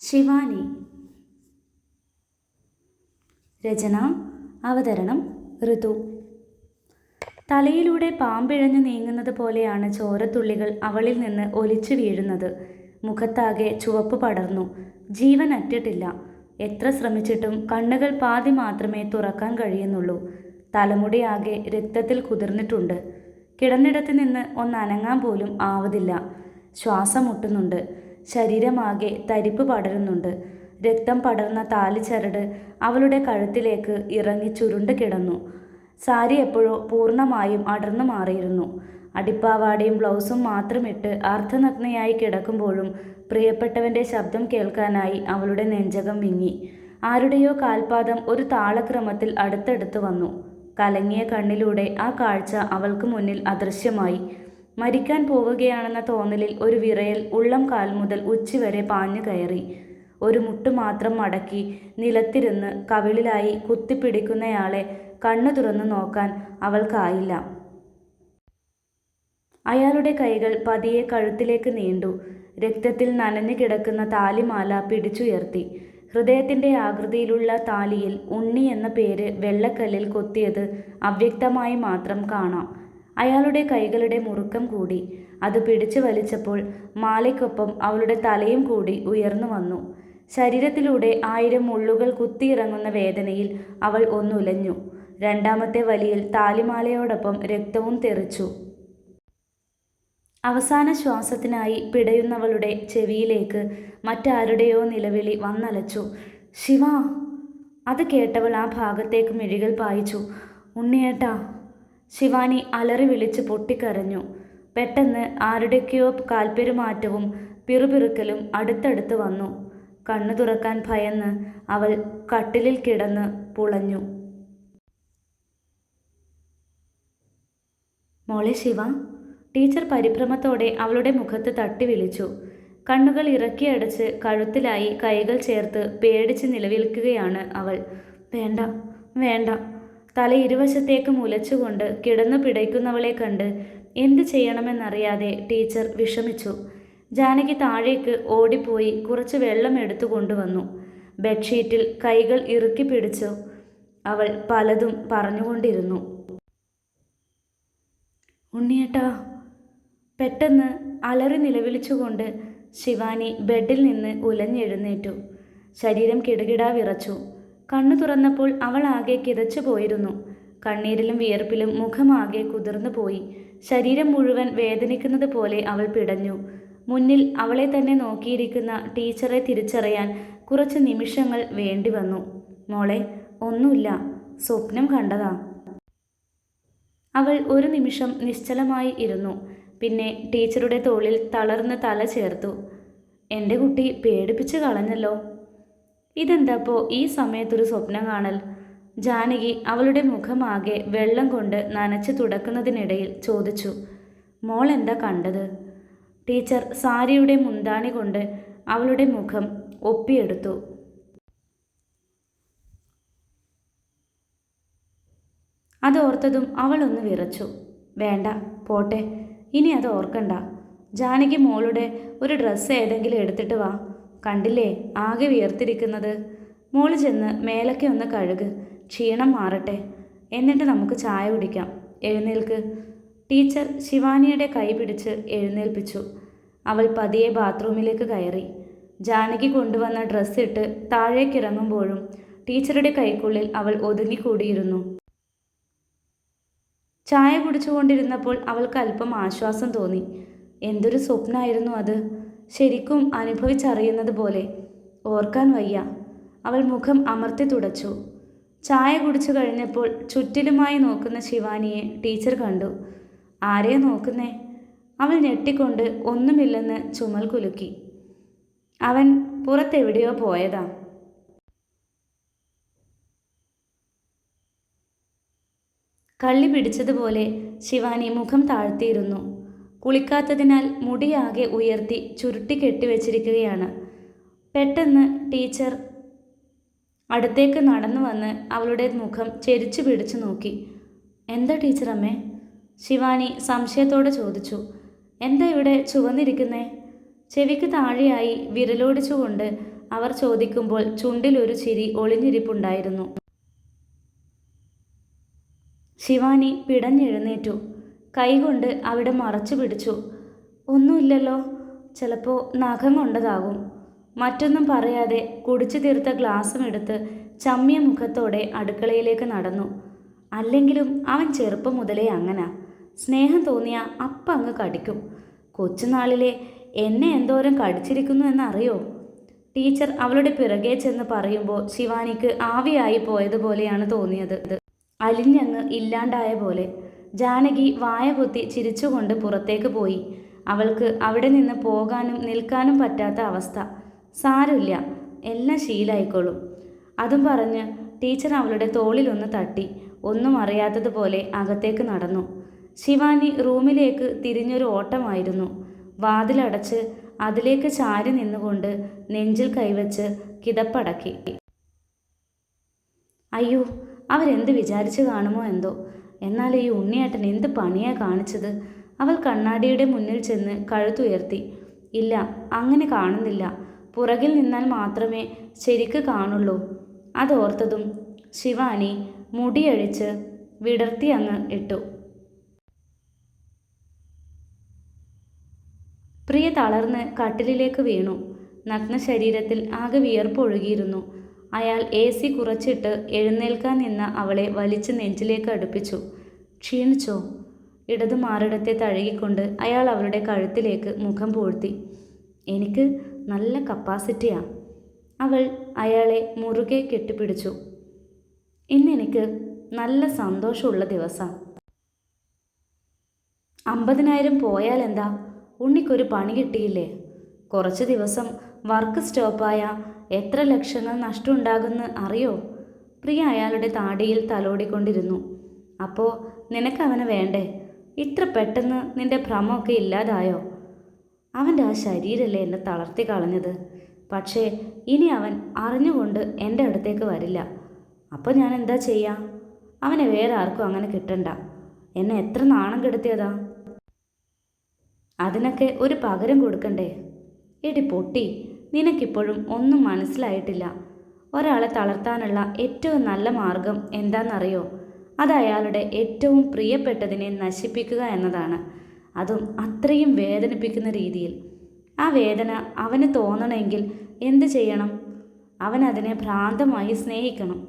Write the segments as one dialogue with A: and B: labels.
A: ശിവാനി. രചന അവതരണം ഋതു. തലയിലൂടെ പാമ്പിഴഞ്ഞു നീങ്ങുന്നത് പോലെയാണ് ചോരത്തുള്ളികൾ അവളിൽ നിന്ന് ഒലിച്ചു വീഴുന്നത്. മുഖത്താകെ ചുവപ്പ് പടർന്നു. ജീവൻ അറ്റിട്ടില്ല. എത്ര ശ്രമിച്ചിട്ടും കണ്ണുകൾ പാതി മാത്രമേ തുറക്കാൻ കഴിയുന്നുള്ളൂ. തലമുടിയാകെ രക്തത്തിൽ കുതിർന്നിട്ടുണ്ട്. കിടന്നിടത്ത് നിന്ന് ഒന്നനങ്ങാൻ പോലും ആവതില്ല. ശ്വാസം മുട്ടുന്നുണ്ട്. ശരീരമാകെ തരിപ്പ് പടരുന്നുണ്ട്. രക്തം പടർന്ന താലിച്ചരട് അവളുടെ കഴുത്തിലേക്ക് ഇറങ്ങി ചുരുണ്ട് കിടന്നു. സാരി എപ്പോഴോ പൂർണമായും അടർന്നു മാറിയിരുന്നു. അടിപ്പാവാടയും ബ്ലൗസും മാത്രമിട്ട് അർദ്ധനഗ്നയായി കിടക്കുമ്പോഴും പ്രിയപ്പെട്ടവന്റെ ശബ്ദം കേൾക്കാനായി അവളുടെ നെഞ്ചകം വിങ്ങി. ആരുടെയോ കാൽപാദം ഒരു താളക്രമത്തിൽ അടുത്തടുത്ത് വന്നു. കലങ്ങിയ കണ്ണിലൂടെ ആ കാഴ്ച അവൾക്ക് മുന്നിൽ അദൃശ്യമായി. മരിക്കാൻ പോവുകയാണെന്ന തോന്നലിൽ ഒരു വിറയൽ ഉള്ളം കാൽ മുതൽ ഉച്ചിവരെ പാഞ്ഞു കയറി. ഒരു മുട്ട് മാത്രം മടക്കി നിലത്തിരുന്ന് കവിളിലായി കുത്തിപ്പിടിക്കുന്നയാളെ കണ്ണു തുറന്നു നോക്കാൻ അവൾക്കായില്ല. അയാളുടെ കൈകൾ പതിയെ കഴുത്തിലേക്ക് നീണ്ടു. രക്തത്തിൽ നനഞ്ഞു കിടക്കുന്ന താലിമാല പിടിച്ചുയർത്തി. ഹൃദയത്തിന്റെ ആകൃതിയിലുള്ള താലിയിൽ ഉണ്ണി എന്ന പേര് വെള്ളക്കല്ലിൽ കൊത്തിയത് അവ്യക്തമായി മാത്രം കാണാം. അയാളുടെ കൈകളുടെ മുറുക്കം കൂടി. അത് പിടിച്ചു വലിച്ചപ്പോൾ മാലയ്ക്കൊപ്പം അവളുടെ തലയും കൂടി ഉയർന്നു വന്നു. ശരീരത്തിലൂടെ ആയിരം മുള്ളുകൾ കുത്തിയിറങ്ങുന്ന വേദനയിൽ അവൾ ഒന്നുലഞ്ഞു. രണ്ടാമത്തെ വലിയിൽ താലിമാലയോടൊപ്പം രക്തവും തെറിച്ചു. അവസാന ശ്വാസത്തിനായി പിടയുന്നവളുടെ ചെവിയിലേക്ക് മറ്റാരുടെയോ നിലവിളി വന്നലച്ചു. ശിവ! അത് കേട്ടവൾ ആ ഭാഗത്തേക്ക് മിഴികൾ പായിച്ചു. ഉണ്ണിയേട്ടാ ശിവാനി അലറി വിളിച്ച് പൊട്ടിക്കരഞ്ഞു. പെട്ടെന്ന് ആരുടെയൊക്കെയോ കാൽപ്പെരുമാറ്റവും പിറുപിറുക്കലും അടുത്തടുത്ത് വന്നു. കണ്ണു തുറക്കാൻ ഭയന്ന് അവൾ കട്ടിലിൽ കിടന്ന് പുളഞ്ഞു. മോളെ ശിവ ടീച്ചർ പരിഭ്രമത്തോടെ അവളുടെ മുഖത്ത് തട്ടി വിളിച്ചു. കണ്ണുകൾ ഇറക്കിയടച്ച് കഴുത്തിലായി കൈകൾ ചേർത്ത് പേടിച്ച് നിലവിൽക്കുകയാണ് അവൾ. വേണ്ട വേണ്ട തല ഇരുവശത്തേക്ക് മുലച്ചുകൊണ്ട് കിടന്നു പിടയ്ക്കുന്നവളെ കണ്ട് എന്ത് ചെയ്യണമെന്നറിയാതെ ടീച്ചർ വിഷമിച്ചു. ജാനകി താഴേക്ക് ഓടിപ്പോയി കുറച്ച് വെള്ളം എടുത്തു കൊണ്ടുവന്നു. ബെഡ്ഷീറ്റിൽ കൈകൾ ഇറുക്കി പിടിച്ചു. അവൾ പലതും പറഞ്ഞുകൊണ്ടിരുന്നു. ഉണ്ണിയേട്ടാ പെട്ടെന്ന് അലറി നിലവിളിച്ചുകൊണ്ട് ശിവാനി ബെഡിൽ നിന്ന് ഉലഞ്ഞെഴുന്നേറ്റു. ശരീരം കിടുകിടാ വിറച്ചു. കണ്ണു തുറന്നപ്പോൾ അവൾ ആകെ കിതച്ചു പോയിരുന്നു. കണ്ണീരിലും വിയർപ്പിലും മുഖമാകെ കുതിർന്നു പോയി. ശരീരം മുഴുവൻ വേദനിക്കുന്നത് പോലെ അവൾ പിടഞ്ഞു. മുന്നിൽ അവളെ തന്നെ നോക്കിയിരിക്കുന്ന ടീച്ചറെ തിരിച്ചറിയാൻ കുറച്ച് നിമിഷങ്ങൾ വേണ്ടി വന്നു. മോളെ ഒന്നുമില്ല. സ്വപ്നം കണ്ടതാ. അവൾ ഒരു നിമിഷം നിശ്ചലമായി ഇരുന്നു. പിന്നെ ടീച്ചറുടെ തോളിൽ തളർന്ന് തല ചേർത്തു. എന്റെ കുട്ടി പേടിപ്പിച്ച് കളഞ്ഞല്ലോ. ഇതെന്താപ്പോ ഈ സമയത്തൊരു സ്വപ്നം കാണൽ? ജാനകി അവളുടെ മുഖമാകെ വെള്ളം കൊണ്ട് നനച്ചു തുടക്കുന്നതിനിടയിൽ ചോദിച്ചു മോൾ എന്താ കണ്ടത്? ടീച്ചർ സാരിയുടെ മുന്താണി കൊണ്ട് അവളുടെ മുഖം ഒപ്പിയെടുത്തു. അതോർത്തതും അവളൊന്ന് വിറച്ചു. വേണ്ട പോട്ടെ ഇനി അത് ഓർക്കണ്ട. ജാനകി മോളുടെ ഒരു ഡ്രസ്സ് ഏതെങ്കിലും എടുത്തിട്ട് വാ. കണ്ടില്ലേ ആകെ വിയർത്തിരിക്കുന്നത്? മോൾ ചെന്ന് മേലൊക്കെ ഒന്ന് കഴുക് ക്ഷീണം മാറട്ടെ. എന്നിട്ട് നമുക്ക് ചായ കുടിക്കാം. എഴുന്നേൽക്ക്. ടീച്ചർ ശിവാനിയുടെ കൈ പിടിച്ച് എഴുന്നേൽപ്പിച്ചു. അവൾ പതിയെ ബാത്റൂമിലേക്ക് കയറി. ജാനകി കൊണ്ടുവന്ന ഡ്രസ്സ് ഇട്ട് താഴേക്കിറങ്ങുമ്പോഴും ടീച്ചറുടെ കൈക്കുള്ളിൽ അവൾ ഒതുങ്ങിക്കൂടിയിരുന്നു. ചായ കുടിച്ചുകൊണ്ടിരുന്നപ്പോൾ അവൾക്ക് അല്പം ആശ്വാസം തോന്നി. എന്തൊരു സ്വപ്നമായിരുന്നു അത്. ശരിക്കും അനുഭവിച്ചറിയുന്നത് പോലെ. ഓർക്കാൻ വയ്യ. അവൾ മുഖം അമർത്തി തുടച്ചു. ചായ കുടിച്ചു കഴിഞ്ഞപ്പോൾ ചുറ്റിലുമായി നോക്കുന്ന ശിവാനിയെ ടീച്ചർ കണ്ടു. ആരെയാ നോക്കുന്നേ? അവൾ ഞെട്ടിക്കൊണ്ട് ഒന്നുമില്ലെന്ന് ചുമൽ കുലുക്കി. അവൻ പുറത്തെവിടെയോ പോയതാ. കള്ളി പിടിച്ചതുപോലെ ശിവാനി മുഖം താഴ്ത്തിയിരുന്നു. കുളിക്കാത്തതിനാൽ മുടിയാകെ ഉയർത്തി ചുരുട്ടി കെട്ടിവെച്ചിരിക്കുകയാണ്. പെട്ടെന്ന് ടീച്ചർ അടുത്തേക്ക് നടന്നു വന്ന് അവളുടെ മുഖം ചെരിച്ചു പിടിച്ചു നോക്കി. എന്താ ടീച്ചർ അമ്മേ ശിവാനി സംശയത്തോടെ ചോദിച്ചു. എന്താ ഇവിടെ ചുവന്നിരിക്കുന്നേ? ചെവിക്ക് താഴെയായി വിരലോടിച്ചുകൊണ്ട് അവർ ചോദിക്കുമ്പോൾ ചുണ്ടിലൊരു ചിരി ഒളിഞ്ഞിരിപ്പുണ്ടായിരുന്നു. ശിവാനി പിടഞ്ഞെഴുന്നേറ്റു. കൈകൊണ്ട് അവിടെ മറച്ചു പിടിച്ചു. ഒന്നുമില്ലല്ലോ. ചിലപ്പോൾ നഖം കൊണ്ടതാകും. മറ്റൊന്നും പറയാതെ കുടിച്ചു തീർത്ത ഗ്ലാസും എടുത്ത് ചമ്മിയ മുഖത്തോടെ അടുക്കളയിലേക്ക് നടന്നു. അല്ലെങ്കിലും അവൻ ചെറുപ്പം മുതലേ അങ്ങനാ. സ്നേഹം തോന്നിയ അപ്പ അങ്ങ് കടിക്കും. കൊച്ചുനാളിലെ എന്നെ എന്തോരം കടിച്ചിരിക്കുന്നു എന്നറിയോ? ടീച്ചർ അവളുടെ പിറകെ ചെന്ന് പറയുമ്പോൾ ശിവാനിക്ക് ആവിയായി പോയതുപോലെയാണ് തോന്നിയത്. അലിഞ്ഞങ്ങ് ഇല്ലാണ്ടായ പോലെ. ജാനകി വായ കുത്തി ചിരിച്ചുകൊണ്ട് പുറത്തേക്ക് പോയി. അവൾക്ക് അവിടെ നിന്ന് പോകാനും നിൽക്കാനും പറ്റാത്ത അവസ്ഥ. സാരമില്ല എല്ലാം ശീലായിക്കോളും. അതും പറഞ്ഞ് ടീച്ചർ അവളുടെ തോളിലൊന്ന് തട്ടി. ഒന്നും അറിയാത്തതുപോലെ അകത്തേക്ക് നടന്നു. ശിവാനി റൂമിലേക്ക് തിരിഞ്ഞൊരു ഓട്ടമായിരുന്നു. വാതിലടച്ച് അതിലേക്ക് ചാരി നിന്നുകൊണ്ട് നെഞ്ചിൽ കൈവച്ച് കിതപ്പടക്കി. അയ്യോ അവരെന്ത് വിചാരിച്ചു കാണുമോ എന്തോ. എന്നാൽ ഈ ഉണ്ണിയേട്ടൻ എന്ത് പണിയാ കാണിച്ചത്? അവൾ കണ്ണാടിയുടെ മുന്നിൽ ചെന്ന് കഴുത്തുയർത്തി. ഇല്ല അങ്ങനെ കാണുന്നില്ല. പുറകിൽ നിന്നാൽ മാത്രമേ ശരിക്ക് കാണുള്ളൂ. അതോർത്തതും ശിവാനി മുടിയഴിച്ച് വിടർത്തി അങ്ങ് ഇട്ടു. പ്രിയ തളർന്ന് കട്ടിലിലേക്ക് വീണു. നഗ്ന ശരീരത്തിൽ ആകെ വിയർപ്പൊഴുകിയിരുന്നു. അയാൾ എ സി കുറച്ചിട്ട് എഴുന്നേൽക്കാൻ നിന്ന അവളെ വലിച്ച് നെഞ്ചിലേക്ക് അടുപ്പിച്ചു. ക്ഷീണിച്ചോ? ഇടതു മാറിടത്തെ തഴുകിക്കൊണ്ട് അയാൾ അവളുടെ കഴുത്തിലേക്ക് മുഖം പൂഴ്ത്തി. എനിക്ക് നല്ല കപ്പാസിറ്റിയാ. അവൾ അയാളെ മുറുകെ കെട്ടിപ്പിടിച്ചു. ഇന്നെനിക്ക് നല്ല സന്തോഷമുള്ള ദിവസം. അമ്പതിനായിരം പോയാൽ എന്താ ഉണ്ണിക്കൊരു പണി കിട്ടിയില്ലേ? കുറച്ച് ദിവസം വർക്ക് സ്റ്റോപ്പായ എത്ര ലക്ഷങ്ങൾ നഷ്ടമുണ്ടാകുമെന്ന് അറിയോ? പ്രിയ അയാളുടെ താടിയിൽ തലോടിക്കൊണ്ടിരുന്നു. അപ്പോൾ നിനക്ക് വേണ്ടേ? ഇത്ര പെട്ടെന്ന് നിന്റെ ഭ്രമമൊക്കെ ഇല്ലാതായോ? അവന്റെ ആ ശരീരമല്ലേ എന്നെ തളർത്തി കളഞ്ഞത്. പക്ഷേ ഇനി അവൻ അറിഞ്ഞുകൊണ്ട് എന്റെ അടുത്തേക്ക് വരില്ല. അപ്പോൾ ഞാൻ എന്താ ചെയ്യുക അവനെ വേറെ ആർക്കും അങ്ങനെ കിട്ടണ്ട. എന്നെ എത്ര നാണം കെടുത്തിയതാ? അതിനൊക്കെ ഒരു പകരം കൊടുക്കണ്ടേ? എടി പൊട്ടി നിനക്കിപ്പോഴും ഒന്നും മനസ്സിലായിട്ടില്ല. ഒരാളെ തളർത്താനുള്ള ഏറ്റവും നല്ല മാർഗം എന്താണെന്നറിയോ? അത് അയാളുടെ ഏറ്റവും പ്രിയപ്പെട്ടതിനെ നശിപ്പിക്കുക എന്നതാണ്. അതും അത്രയും വേദനിപ്പിക്കുന്ന രീതിയിൽ. ആ വേദന അവന് തോന്നണമെങ്കിൽ എന്ത് ചെയ്യണം? അവൻ അതിനെ ഭ്രാന്തമായി സ്നേഹിക്കണം.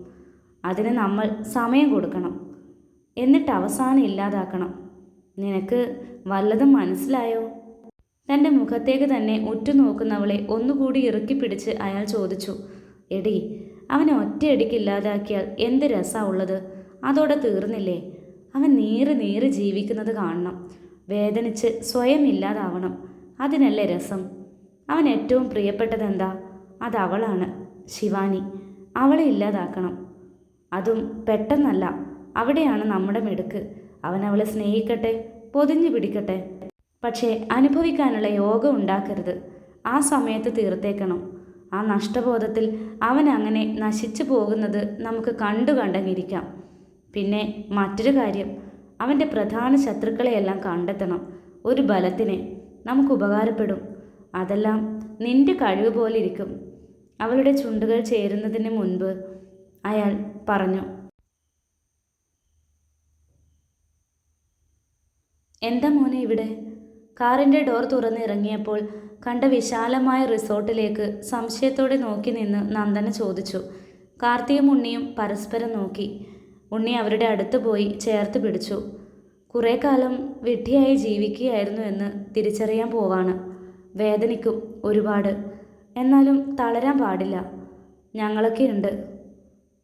A: അതിന് നമ്മൾ സമയം കൊടുക്കണം. എന്നിട്ട് അവസാനം ഇല്ലാതാക്കണം. നിനക്ക് വല്ലതും മനസ്സിലായോ? തന്റെ മുഖത്തേക്ക് തന്നെ ഉറ്റുനോക്കുന്നവളെ ഒന്നുകൂടി ഇറുക്കി പിടിച്ച് അയാൾ ചോദിച്ചു എടി അവനെ ഒറ്റയടിക്ക് ഇല്ലാതാക്കിയാൽ എന്ത് രസാ ഉള്ളത്? അതോടെ തീർന്നില്ലേ? അവൻ നീറി നീറി ജീവിക്കുന്നത് കാണണം. വേദനിച്ച് സ്വയം ഇല്ലാതാവണം. അതിനല്ലേ രസം? അവൻ ഏറ്റവും പ്രിയപ്പെട്ടതെന്താ? അത് അവളാണ് ശിവാനി. അവളെ ഇല്ലാതാക്കണം. അതും പെട്ടെന്നല്ല. അവിടെയാണ് നമ്മുടെ മിടുക്ക്. അവൻ അവളെ സ്നേഹിക്കട്ടെ പൊതിഞ്ഞു പിടിക്കട്ടെ. പക്ഷേ അനുഭവിക്കാനുള്ള യോഗം ഉണ്ടാക്കരുത്. ആ സമയത്ത് തീർത്തേക്കണം. ആ നഷ്ടബോധത്തിൽ അവൻ അങ്ങനെ നശിച്ചു പോകുന്നത് നമുക്ക് കണ്ടു കണ്ടങ്ങിരിക്കാം. പിന്നെ മറ്റൊരു കാര്യം അവന്റെ പ്രധാന ശത്രുക്കളെയെല്ലാം കണ്ടെത്തണം. ഒരു ബലത്തിനെ നമുക്ക് ഉപകാരപ്പെടും. അതെല്ലാം നിന്റെ കഴിവ് പോലെ ഇരിക്കും അവളുടെ ചുണ്ടുകൾ ചേരുന്നതിന് മുൻപ് അയാൾ പറഞ്ഞു എന്താ മോനെ ഇവിടെ? കാറിന്റെ ഡോർ തുറന്നിറങ്ങിയപ്പോൾ കണ്ട വിശാലമായ റിസോർട്ടിലേക്ക് സംശയത്തോടെ നോക്കി നിന്ന് നന്ദന ചോദിച്ചു. കാർത്തിയും ഉണ്ണിയും പരസ്പരം നോക്കി. ഉണ്ണി അവരുടെ അടുത്ത് പോയി ചേർത്ത് പിടിച്ചു. കുറേ കാലം വിഡ്ഢിയായി ജീവിക്കുകയായിരുന്നു എന്ന് തിരിച്ചറിയാൻ പോവാണ്. വേദനിക്കും ഒരുപാട്. എന്നാലും തളരാൻ പാടില്ല. ഞങ്ങളൊക്കെ ഉണ്ട്.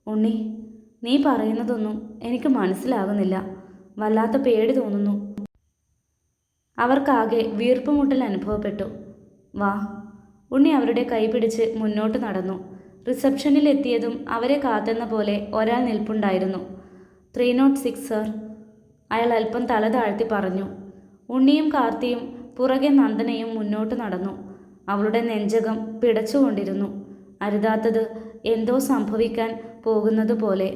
A: ഉണ്ണി നീ പറയുന്നതൊന്നും എനിക്ക് മനസ്സിലാകുന്നില്ല വല്ലാത്ത പേടി തോന്നുന്നു. അവർക്കാകെ വീർപ്പുമുട്ടൽ അനുഭവപ്പെട്ടു. വാ. ഉണ്ണി അവരുടെ കൈപിടിച്ച് മുന്നോട്ട് നടന്നു. റിസപ്ഷനിൽ എത്തിയതും അവരെ കാത്തെന്ന പോലെ ഒരാൾ നിൽപ്പുണ്ടായിരുന്നു. Three nought six sir. അയാൾ അല്പം തല താഴ്ത്തി പറഞ്ഞു. ഉണ്ണിയും കാർത്തിയും പുറകെ നന്ദനയും മുന്നോട്ട് നടന്നു. അവളുടെ നെഞ്ചകം പിടച്ചുകൊണ്ടിരുന്നു. അരുതാത്തത് എന്തോ സംഭവിക്കാൻ പോകുന്നത് പോലെ.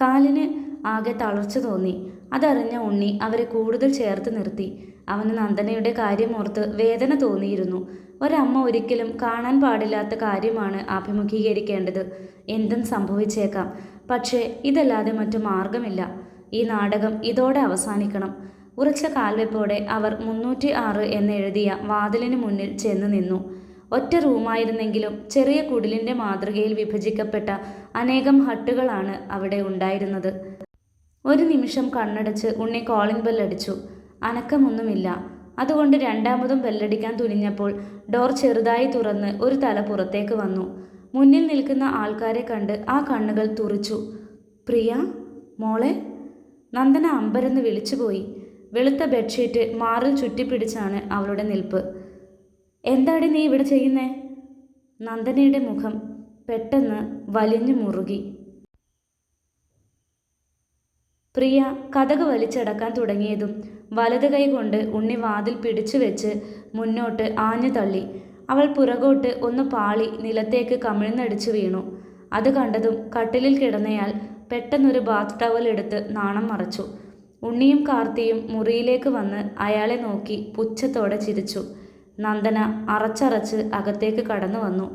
A: കാലിന് ആകെ തളർച്ച തോന്നി. അതറിഞ്ഞ ഉണ്ണി അവരെ കൂടുതൽ ചേർത്ത് നിർത്തി. അവന് നന്ദനയുടെ കാര്യമോർത്ത് വേദന തോന്നിയിരുന്നു. ഒരമ്മ ഒരിക്കലും കാണാൻ പാടില്ലാത്ത കാര്യമാണ് അഭിമുഖീകരിക്കേണ്ടത്. എന്തും സംഭവിച്ചേക്കാം. പക്ഷേ ഇതല്ലാതെ മറ്റു മാർഗമില്ല. ഈ നാടകം ഇതോടെ അവസാനിക്കണം. ഉറച്ച കാൽവെപ്പോടെ അവർ മുന്നൂറ്റി ആറ് എന്നെഴുതിയ വാതിലിന് മുന്നിൽ ചെന്ന് നിന്നു. ഒറ്റ റൂമായിരുന്നെങ്കിലും ചെറിയ കുടിലിന്റെ മാതൃകയിൽ വിഭജിക്കപ്പെട്ട അനേകം ഹട്ടുകളാണ് അവിടെ ഉണ്ടായിരുന്നത്. ഒരു നിമിഷം കണ്ണടച്ച് ഉണ്ണി കോളിംഗ് ബെല്ലടിച്ചു അനക്കമൊന്നുമില്ല. അതുകൊണ്ട് രണ്ടാമതും ബെല്ലടിക്കാൻ തുനിഞ്ഞപ്പോൾ ഡോർ ചെറുതായി തുറന്ന് ഒരു തല പുറത്തേക്ക് വന്നു. മുന്നിൽ നിൽക്കുന്ന ആൾക്കാരെ കണ്ട് ആ കണ്ണുകൾ തുറിച്ചു. പ്രിയ മോളെ? നന്ദന അമ്പരന്ന് വിളിച്ചുപോയി. വെളുത്ത ബെഡ്ഷീറ്റ് മാറിൽ ചുറ്റിപ്പിടിച്ചാണ് അവളുടെ നിൽപ്പ്. എന്താടി നീ ഇവിടെ ചെയ്യുന്നേ? നന്ദനയുടെ മുഖം പെട്ടെന്ന് വലിഞ്ഞു മുറുകി. പ്രിയ കഥക് വലിച്ചടക്കാൻ തുടങ്ങിയതും വലത് കൈ കൊണ്ട് ഉണ്ണി വാതിൽ പിടിച്ചു വെച്ച് മുന്നോട്ട് ആഞ്ഞു തള്ളി. അവൾ പുറകോട്ട് ഒന്ന് പാളി നിലത്തേക്ക് കമിഴ്ന്നടിച്ചു വീണു. അത് കണ്ടതും കട്ടിലിൽ കിടന്നയാൾ പെട്ടെന്നൊരു ബാത്ത് ടവൽ എടുത്ത് നാണം മറച്ചു. ഉണ്ണിയും കാർത്തിയും മുറിയിലേക്ക് വന്ന് അയാളെ നോക്കി പുച്ഛത്തോടെ ചിരിച്ചു. നന്ദന അറച്ചറച്ച് അകത്തേക്ക് കടന്നു വന്നു.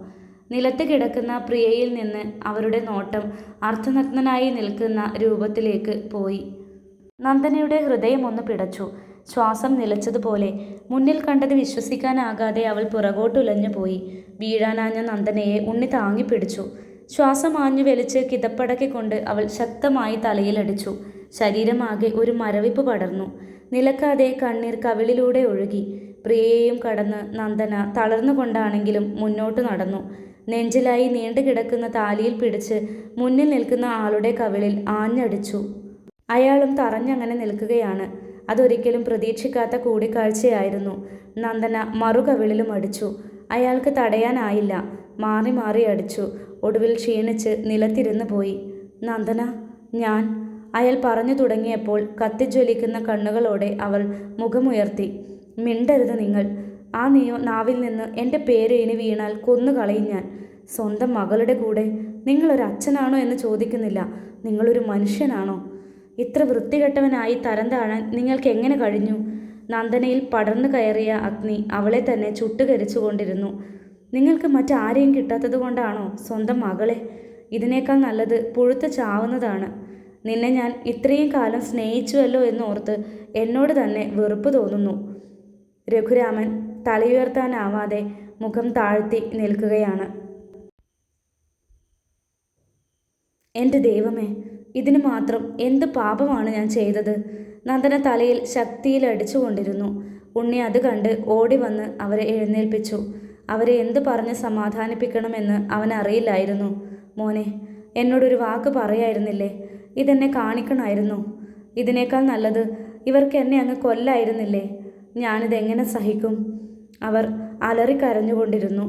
A: നിലത്ത് കിടക്കുന്ന പ്രിയയിൽ നിന്ന് അവരുടെ നോട്ടം അർത്ഥനഗ്നനായി നിൽക്കുന്ന രൂപത്തിലേക്ക് പോയി. നന്ദനയുടെ ഹൃദയം ഒന്ന് പിടച്ചു. ശ്വാസം നിലച്ചതുപോലെ മുന്നിൽ കണ്ടത് വിശ്വസിക്കാനാകാതെ അവൾ പുറകോട്ടുലഞ്ഞു പോയി. വീഴാനാഞ്ഞ നന്ദനയെ ഉണ്ണി താങ്ങിപ്പിടിച്ചു ശ്വാസം ആഞ്ഞു വലിച്ച് കിതപ്പടക്കിക്കൊണ്ട് അവൾ ശക്തമായി തലയിലടിച്ചു. ശരീരമാകെ ഒരു മരവിപ്പ് പടർന്നു. നിലക്കാതെ കണ്ണീർ കവിളിലൂടെ ഒഴുകി. പ്രിയയെയും കടന്ന് നന്ദന തളർന്നുകൊണ്ടാണെങ്കിലും മുന്നോട്ട് നടന്നു. നെഞ്ചിലായി നീണ്ടുകിടക്കുന്ന താലിയിൽ പിടിച്ച് മുന്നിൽ നിൽക്കുന്ന ആളുടെ കവിളിൽ ആഞ്ഞടിച്ചു. അയാളും തറഞ്ഞങ്ങനെ നിൽക്കുകയാണ്. അതൊരിക്കലും പ്രതീക്ഷിക്കാത്ത കൂടിക്കാഴ്ചയായിരുന്നു. നന്ദന മറുകവിളിലും അടിച്ചു. അയാൾക്ക് തടയാനായില്ല. മാറി മാറി അടിച്ചു. ഒടുവിൽ ക്ഷീണിച്ച് നിലത്തിരുന്ന് പോയി. നന്ദന ഞാൻ. അയാൾ പറഞ്ഞു തുടങ്ങിയപ്പോൾ കത്തിജ്വലിക്കുന്ന കണ്ണുകളോടെ അവൾ മുഖമുയർത്തി. മിണ്ടരുത് നിങ്ങൾ. ആ നീയോ നാവിൽ നിന്ന് എന്റെ പേര് ഇനി വീണാൽ കൊന്നുകളയും ഞാൻ. സ്വന്തം മകളുടെ കൂടെ നിങ്ങളൊരു അച്ഛനാണോ എന്ന് ചോദിക്കുന്നില്ല. നിങ്ങളൊരു മനുഷ്യനാണോ? ഇത്ര വൃത്തികെട്ടവനായി തരം താഴാൻ നിങ്ങൾക്ക് എങ്ങനെ കഴിഞ്ഞു? നന്ദനയിൽ പടർന്നു കയറിയ അഗ്നി അവളെ തന്നെ ചുട്ടുകരിച്ചു കൊണ്ടിരുന്നു. നിങ്ങൾക്ക് മറ്റാരെയും കിട്ടാത്തത് കൊണ്ടാണോ സ്വന്തം മകളെ? ഇതിനേക്കാൾ നല്ലത് പുഴുത്ത് ചാവുന്നതാണ്. നിന്നെ ഞാൻ ഇത്രയും കാലം സ്നേഹിച്ചുവല്ലോ എന്നോർത്ത് എന്നോട് തന്നെ വെറുപ്പ് തോന്നുന്നു. രഘുരാമൻ തലയുയർത്താനാവാതെ മുഖം താഴ്ത്തി നിൽക്കുകയാണ്. എന്റെ ദൈവമേ ഇതിന് മാത്രം എന്ത് പാപമാണ് ഞാൻ ചെയ്തത്? നന്ദന തലയിൽ ശക്തിയിൽ അടിച്ചുകൊണ്ടിരുന്നു. ഉണ്ണി അത് കണ്ട് ഓടി വന്ന് അവരെ എഴുന്നേൽപ്പിച്ചു. അവരെ എന്ത് പറഞ്ഞ് സമാധാനിപ്പിക്കണമെന്ന് അവനറിയില്ലായിരുന്നു മോനെ എന്നോടൊരു വാക്ക് പറയായിരുന്നില്ലേ? ഇതെന്നെ കാണിക്കണമായിരുന്നു. ഇതിനേക്കാൾ നല്ലത് ഇവർക്ക് എന്നെ അങ്ങ് കൊല്ലായിരുന്നില്ലേ? ഞാനിതെങ്ങനെ സഹിക്കും? അവർ അലറിക്കരഞ്ഞുകൊണ്ടിരുന്നു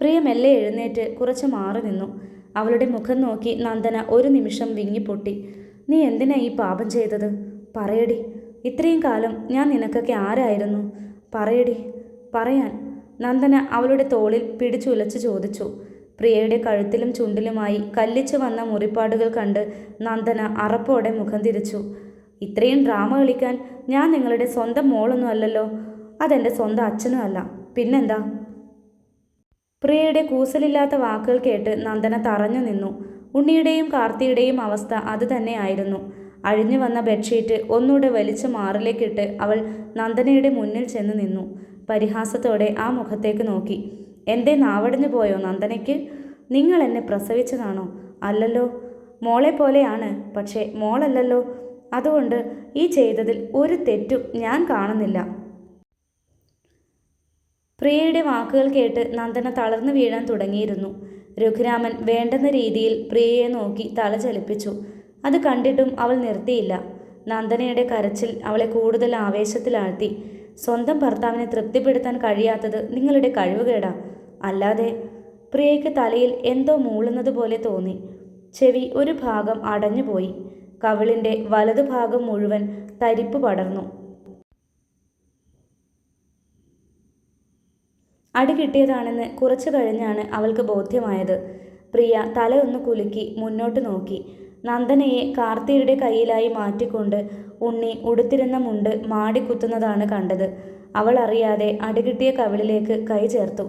A: പ്രിയ മെല്ലെ എഴുന്നേറ്റ് കുറച്ച് മാറി നിന്നു. അവളുടെ മുഖം നോക്കി നന്ദന ഒരു നിമിഷം വിങ്ങിപ്പൊട്ടി. നീ എന്തിനാ ഈ പാപം ചെയ്തത്? പറയടി. ഇത്രയും കാലം ഞാൻ നിനക്കൊക്കെ ആരായിരുന്നു? പറയടി. പറയാൻ. നന്ദന അവളുടെ തോളിൽ പിടിച്ചുലച്ച് ചോദിച്ചു. പ്രിയയുടെ കഴുത്തിലും ചുണ്ടിലുമായി കല്ലിച്ചു വന്ന മുറിപ്പാടുകൾ കണ്ട് നന്ദന അറപ്പോടെ മുഖം തിരിച്ചു. ഇത്രയും ഡ്രാമ കളിക്കാൻ ഞാൻ നിങ്ങളുടെ സ്വന്തം മോളൊന്നും അല്ലല്ലോ. അതെന്റെ സ്വന്തം അച്ഛനും അല്ല. പിന്നെന്താ? പ്രിയയുടെ കൂസലില്ലാത്ത വാക്കുകൾ കേട്ട് നന്ദന തറഞ്ഞു നിന്നു. ഉണ്ണിയുടെയും കാർത്തിയുടെയും അവസ്ഥ അതുതന്നെയായിരുന്നു അഴിഞ്ഞു വന്ന ബെഡ്ഷീറ്റ് ഒന്നുകൂടെ വലിച്ചു മാറിലേക്കിട്ട് അവൾ നന്ദനയുടെ മുന്നിൽ ചെന്ന് നിന്നു. പരിഹാസത്തോടെ ആ മുഖത്തേക്ക് നോക്കി. എന്റെ നാവടിഞ്ഞു പോയോ നന്ദനയ്ക്ക്? നിങ്ങൾ എന്നെ പ്രസവിച്ചതാണോ? അല്ലല്ലോ. മോളെ പോലെയാണ് പക്ഷേ മോളല്ലല്ലോ. അതുകൊണ്ട് ഈ ചെയ്തതിൽ ഒരു തെറ്റും ഞാൻ കാണുന്നില്ല. പ്രിയയുടെ വാക്കുകൾ കേട്ട് നന്ദന തളർന്നു വീഴാൻ തുടങ്ങിയിരുന്നു. രഘുരാമൻ വേണ്ടെന്ന രീതിയിൽ പ്രിയയെ നോക്കി തല ചലിപ്പിച്ചു. അത് കണ്ടിട്ടും അവൾ നിർത്തിയില്ല. നന്ദനയുടെ കരച്ചിൽ അവളെ കൂടുതൽ ആവേശത്തിലാഴ്ത്തി. സ്വന്തം ഭർത്താവിനെ തൃപ്തിപ്പെടുത്താൻ കഴിയാത്തത് നിങ്ങളുടെ കഴിവുകേടാ. അല്ലാതെ പ്രിയയ്ക്ക് തലയിൽ എന്തോ മൂളുന്നത് പോലെ തോന്നി. ചെവി ഒരു ഭാഗം അടഞ്ഞുപോയി. കവിളിന്റെ വലതുഭാഗം മുഴുവൻ തരിപ്പ് പടർന്നു. അടി കിട്ടിയതാണെന്ന് കുറച്ചു കഴിഞ്ഞാണ് അവൾക്ക് ബോധ്യമായത്. പ്രിയ തലയൊന്ന് കുലുക്കി മുന്നോട്ട് നോക്കി. നന്ദനയെ കാർത്തിയുടെ കയ്യിലായി മാറ്റിക്കൊണ്ട് ഉണ്ണി ഉടുത്തിരുന്ന മുണ്ട് മാടിക്കുത്തുന്നതാണ് കണ്ടത്. അവൾ അറിയാതെ അടികിട്ടിയ കവിളിലേക്ക് കൈ ചേർത്തു.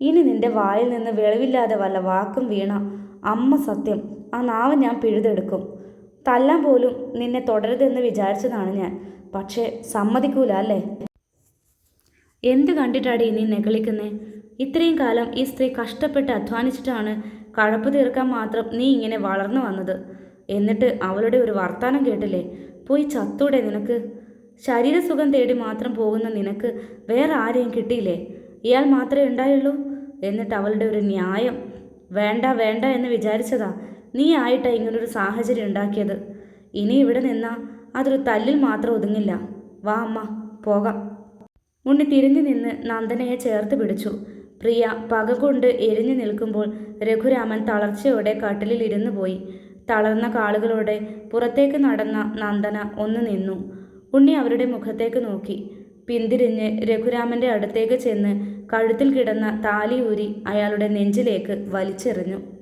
A: ഇനി നിന്റെ വായിൽ നിന്ന് വെളിവില്ലാതെ വല്ല വാക്കും വീണ. അമ്മ സത്യം ആ നാവ് ഞാൻ പിഴുതെടുക്കും. തല്ലാൻ പോലും നിന്നെ തുടരുതെന്ന് വിചാരിച്ചതാണ് ഞാൻ. പക്ഷേ സമ്മതിക്കൂല അല്ലേ? എന്ത് കണ്ടിട്ടാടി നീ നെകളിക്കുന്നേ? ഇത്രയും കാലം ഈ സ്ത്രീ കഷ്ടപ്പെട്ട് അധ്വാനിച്ചിട്ടാണ് കഴപ്പ് തീർക്കാൻ മാത്രം നീ ഇങ്ങനെ വളർന്നു വന്നത്. എന്നിട്ട് അവളുടെ ഒരു വർത്താനം കേട്ടില്ലേ? പോയി ചത്തൂടെ നിനക്ക്? ശരീരസുഖം തേടി മാത്രം പോകുന്ന നിനക്ക് വേറെ ആരെയും കിട്ടിയില്ലേ? ഇയാൾ മാത്രമേ ഉണ്ടായുള്ളൂ? എന്നിട്ട് അവളുടെ ഒരു ന്യായം വേണ്ട വേണ്ട എന്ന് വിചാരിച്ചതാ നീ ആയിട്ടാ ഇങ്ങനൊരു സാഹചര്യം ഉണ്ടാക്കിയത്. ഇനി ഇവിടെ നിന്നാ അതൊരു തല്ലിൽ മാത്രം ഒതുങ്ങില്ല. വാ അമ്മ പോകാം. ഉണ്ണി തിരിഞ്ഞു നിന്ന് നന്ദനയെ ചേർത്ത് പിടിച്ചു. പ്രിയ പക കൊണ്ട് എരിഞ്ഞു നിൽക്കുമ്പോൾ രഘുരാമൻ തളർച്ചയോടെ കട്ടിലിൽ ഇരുന്നു പോയി. തളർന്ന കാളുകളോടെ പുറത്തേക്ക് നടന്ന നന്ദന ഒന്ന് നിന്നു. ഉണ്ണി അവരുടെ മുഖത്തേക്ക് നോക്കി. പിന്തിരിഞ്ഞ് രഘുരാമന്റെ അടുത്തേക്ക് ചെന്ന് കഴുത്തിൽ കിടന്ന താലി ഊരി അയാളുടെ നെഞ്ചിലേക്ക് വലിച്ചെറിഞ്ഞു.